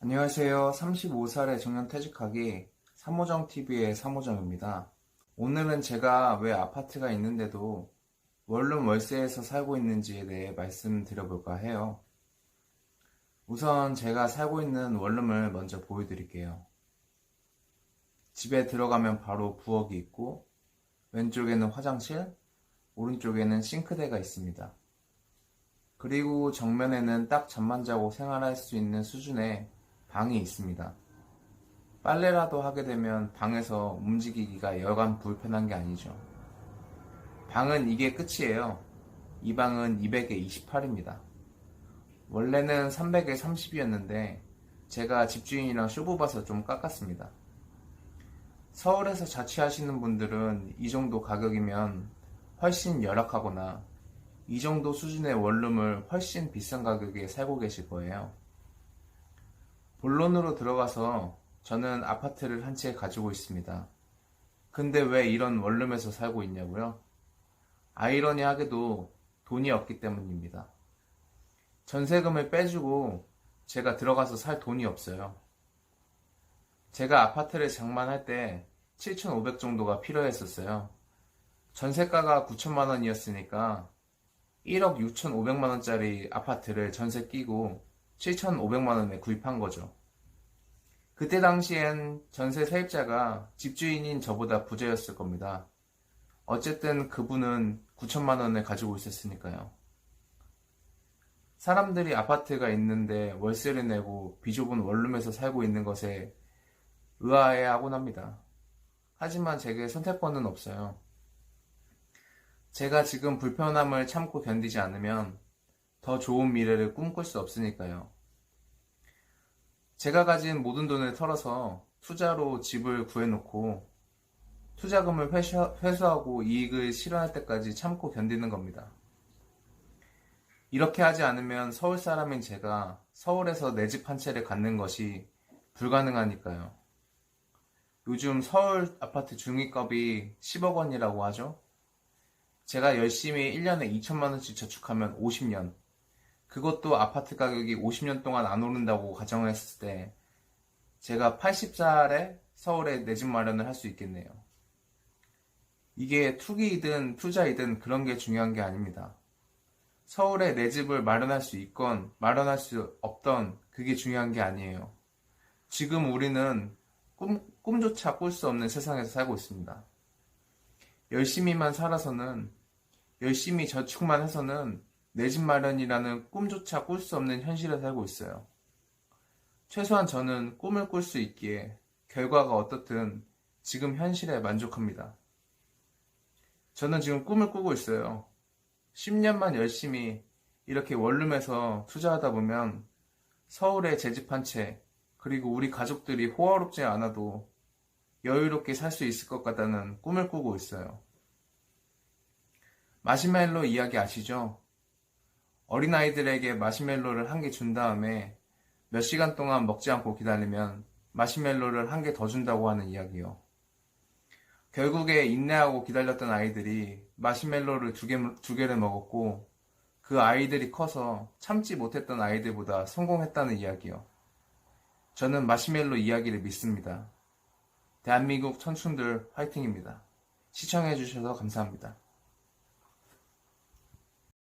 안녕하세요. 35살의 정년 퇴직하기 삼호정TV의 삼호정입니다. 오늘은 제가 왜 아파트가 있는데도 원룸 월세에서 살고 있는지에 대해 말씀드려볼까 해요. 우선 제가 살고 있는 원룸을 먼저 보여드릴게요. 집에 들어가면 바로 부엌이 있고 왼쪽에는 화장실, 오른쪽에는 싱크대가 있습니다. 그리고 정면에는 딱 잠만 자고 생활할 수 있는 수준의 방이 있습니다. 빨래라도 하게 되면 방에서 움직이기가 여간 불편한 게 아니죠. 방은 이게 끝이에요. 이 방은 200에 28입니다. 원래는 300에 30이었는데 제가 집주인이랑 쇼부 봐서 좀 깎았습니다. 서울에서 자취하시는 분들은 이 정도 가격이면 훨씬 열악하거나 이 정도 수준의 원룸을 훨씬 비싼 가격에 살고 계실 거예요. 본론으로 들어가서 저는 아파트를 한 채 가지고 있습니다. 근데 왜 이런 원룸에서 살고 있냐고요? 아이러니하게도 돈이 없기 때문입니다. 전세금을 빼주고 제가 들어가서 살 돈이 없어요. 제가 아파트를 장만할 때 7,500 정도가 필요했었어요. 전세가가 9천만 원이었으니까 1억 6,500만 원짜리 아파트를 전세 끼고 7,500만 원에 구입한 거죠. 그때 당시엔 전세 세입자가 집주인인 저보다 부자였을 겁니다. 어쨌든 그분은 9천만 원을 가지고 있었으니까요. 사람들이 아파트가 있는데 월세를 내고 비좁은 원룸에서 살고 있는 것에 의아해 하곤 합니다. 하지만 제게 선택권은 없어요. 제가 지금 불편함을 참고 견디지 않으면 더 좋은 미래를 꿈꿀 수 없으니까요. 제가 가진 모든 돈을 털어서 투자로 집을 구해놓고 투자금을 회수- 회수하고 이익을 실현할 때까지 참고 견디는 겁니다. 이렇게 하지 않으면 서울 사람인 제가 서울에서 내 집 한 채를 갖는 것이 불가능하니까요. 요즘 서울 아파트 중위값이 10억 원이라고 하죠. 제가 열심히 1년에 2천만 원씩 저축하면 50년. 그것도 아파트 가격이 50년 동안 안 오른다고 가정했을 때 제가 80살에 서울에 내 집 마련을 할 수 있겠네요. 이게 투기이든 투자이든 그런 게 중요한 게 아닙니다. 서울에 내 집을 마련할 수 있건 마련할 수 없던 그게 중요한 게 아니에요. 지금 우리는 꿈, 꿈조차 꿀 수 없는 세상에서 살고 있습니다. 열심히만 살아서는 열심히 저축만 해서는 내 집 마련이라는 꿈조차 꿀 수 없는 현실에 살고 있어요. 최소한 저는 꿈을 꿀 수 있기에 결과가 어떻든 지금 현실에 만족합니다. 저는 지금 꿈을 꾸고 있어요. 10년만 열심히 이렇게 원룸에서 투자하다 보면 서울에 제집한 채, 그리고 우리 가족들이 호화롭지 않아도 여유롭게 살 수 있을 것 같다는 꿈을 꾸고 있어요. 마시멜로 이야기 아시죠? 어린아이들에게 마시멜로를 한 개 준 다음에 몇 시간 동안 먹지 않고 기다리면 마시멜로를 한 개 더 준다고 하는 이야기요. 결국에 인내하고 기다렸던 아이들이 마시멜로를 두, 개, 두 개를 먹었고 그 아이들이 커서 참지 못했던 아이들보다 성공했다는 이야기요. 저는 마시멜로 이야기를 믿습니다. 대한민국 청춘들 화이팅입니다. 시청해주셔서 감사합니다.